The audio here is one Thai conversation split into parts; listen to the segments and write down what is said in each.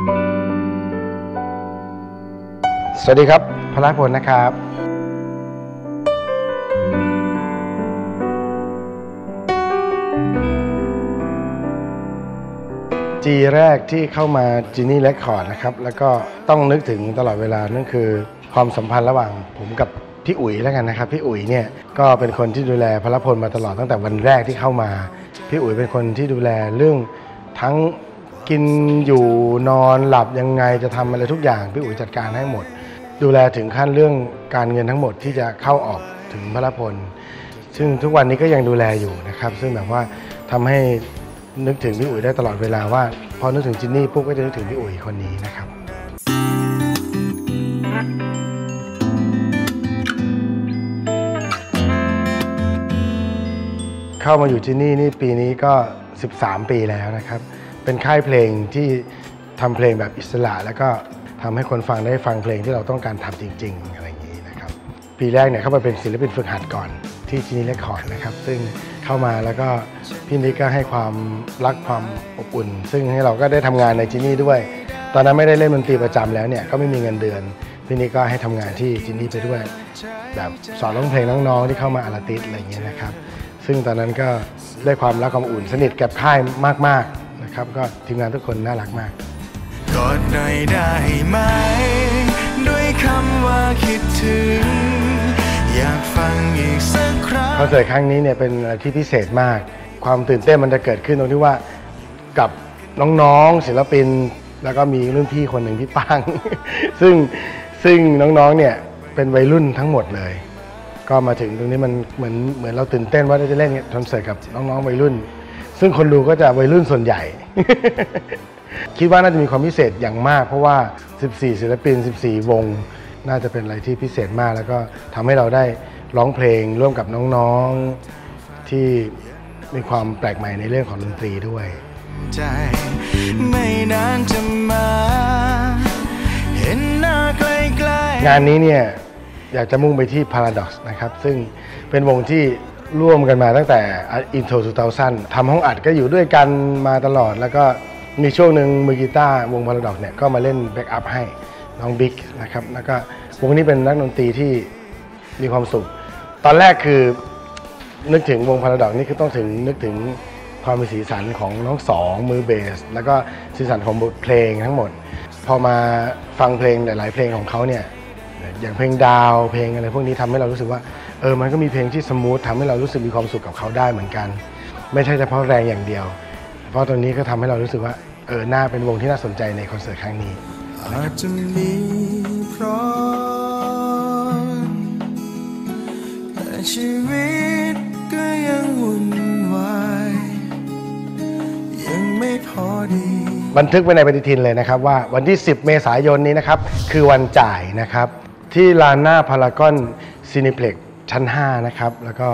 สวัสดีครับพลพลนะครับ จีแรกที่เข้ามาจีนี่เรคคอร์ดนะครับ แล้วก็ต้องนึกถึงตลอดเวลานั่นคือความสัมพันธ์ระหว่างผมกับพี่อุ๋ยแล้วกันนะครับ พี่อุ๋ยเนี่ยก็เป็นคนที่ดูแลพลพลมาตลอดตั้งแต่วันแรกที่เข้ามา พี่อุ๋ยเป็นคนที่ดูแลเรื่องทั้ง กินอยู่นอนหลับยังไงจะทำอะไรทุกอย่างพี่อุ๋ยจัดการให้หมด ดูแลถึงขั้นเรื่องการเงินทั้งหมดที่จะเข้าออกถึงพลพล ซึ่งทุกวันนี้ก็ยังดูแลอยู่นะครับ ซึ่งแบบว่าทำให้นึกถึงพี่อุ๋ยได้ตลอดเวลาว่าพอนึกถึงจินนี่ปุ๊บก็จะนึกถึงพี่อุ๋ยคนนี้นะครับเข้ามาอยู่จินนี่นี่ปีนี้ก็ 13 ปีแล้วนะครับ เป็นค่ายเพลงที่ทำเพลงแบบอิสระ แล้วก็ทำให้คนฟังได้ฟังเพลงที่เราต้องการทำจริง ๆ อะไรอย่างนี้นะครับ ปีแรกเนี่ยเข้ามาเป็นศิลปินฝึกหัดก่อนที่จินนี่เรคคอร์ดนะครับ ซึ่งเข้ามาแล้วก็พี่นิกก็ให้ความรักความอบอุ่น ซึ่งให้เราก็ได้ทำงานในจินนี่ด้วย ตอนนั้นไม่ได้เล่นดนตรีประจำแล้วเนี่ยก็ไม่มีเงินเดือนพี่นิกก็ให้ทำงานที่จินนี่ไปด้วยแบบสอนร้องเพลงน้องๆที่เข้ามาอาราติสอะไรอย่างเงี้ยนะครับ ซึ่งตอนนั้นก็ได้ความรักความอุ่นสนิทกับค่ายมากๆ นะครับ ก็ทีมงานทุกคนน่ารักมากกอดหน่อยได้ไหม ด้วยคำว่าคิดถึง อยากฟังอีกสักครั้งคอนเสิร์ตครั้งนี้เนี่ยเป็นอะไรที่พิเศษมาก ความตื่นเต้นมันจะเกิดขึ้นตรงที่ว่ากับน้องๆศิลปิน แล้วก็มีรุ่นพี่คนหนึ่งพี่ปัง ซึ่งซึ่งน้องๆเนี่ยเป็นวัยรุ่นทั้งหมดเลย ก็มาถึงตรงนี้มันเหมือนเหมือนเราตื่นเต้นว่าจะเล่นคอนเสิร์ตกับน้องๆวัยรุ่น ซึ่งคนดูก็จะวัยรุ่นส่วนใหญ่ คิดว่าน่าจะมีความพิเศษอย่างมาก เพราะว่า 14 ศิลปิน 14 วง น่าจะเป็นอะไรที่พิเศษมาก แล้วก็ทำให้เราได้ร้องเพลงร่วมกับน้องๆที่มีความแปลกใหม่ในเรื่องของดนตรีด้วยใจไม่นานจะมา เห็นหน้าใกล้ๆงานนี้เนี่ย อยากจะมุ่งไปที่ Paradox นะครับ ซึ่งเป็นวงที่ ร่วมกันมาตั้งแต่ Intro 2000ทำห้องอัดก็อยู่ด้วยกันมาตลอด แล้วก็มีช่วงหนึ่งมือกีตาร์วง Paradox เนี่ยก็มาเล่นแบ็กอัพให้น้องบิ๊กนะครับแล้วก็วงนี้เป็นนักดนตรีที่มีความสุข ตอนแรกคือนึกถึงวง Paradox นี่คือต้องถึงนึกถึงความมีสีสันของน้องสองมือเบส แล้วก็สีสันของบทเพลงทั้งหมด พอมาฟังเพลงหลาย ๆ เพลงของเขาเนี่ยอย่างเพลงดาวเพลงอะไรพวกนี้ทำให้เรารู้สึกว่า เออมันก็มีเพลงที่สมูททำให้เรารู้สึกมีความสุขกับเขาได้เหมือนกัน ไม่ใช่เฉพาะแรงอย่างเดียว เพราะตรงนี้ก็ทำให้เรารู้สึกว่าเออน่าเป็นวงที่น่าสนใจในคอนเสิร์ตครั้งนี้ อาจจะมีเพราะแต่ชีวิตก็ยังวุ่นวายยังไม่พอดี บันทึกไว้ในปฏิทินเลยนะครับว่าวันที่ 10 เมษายนนี้นะครับ คือวันจ่ายนะครับ ที่ลานหน้าพารากอนซีนิเพล็ก ชั้น 5 นะครับ แล้วก็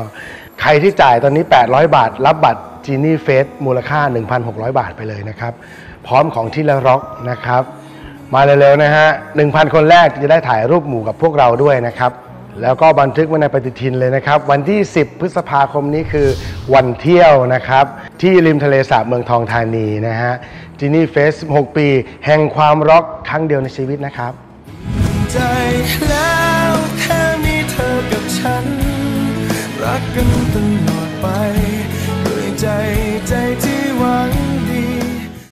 ใครที่จ่ายตอนนี้ 800 บาท รับบัตรจีนี่เฟสมูลค่า 1,600 บาทไปเลยนะครับ พร้อมของที่ละร็อกนะครับ มาเร็วๆนะฮะ 1,000 คนแรกจะได้ถ่ายรูปหมู่กับพวกเราด้วยนะครับ แล้วก็บันทึกไว้ในปฏิทินเลยนะครับ วันที่ 10 พฤษภาคมนี้คือวันเที่ยวนะครับ ที่ริมทะเลสาบเมืองทองธานีนะฮะจีนี่เฟส16 ปี แห่งความร็อกครั้งเดียวในชีวิตนะครับใจแล รักกันตลอดไปด้วยใจใจที่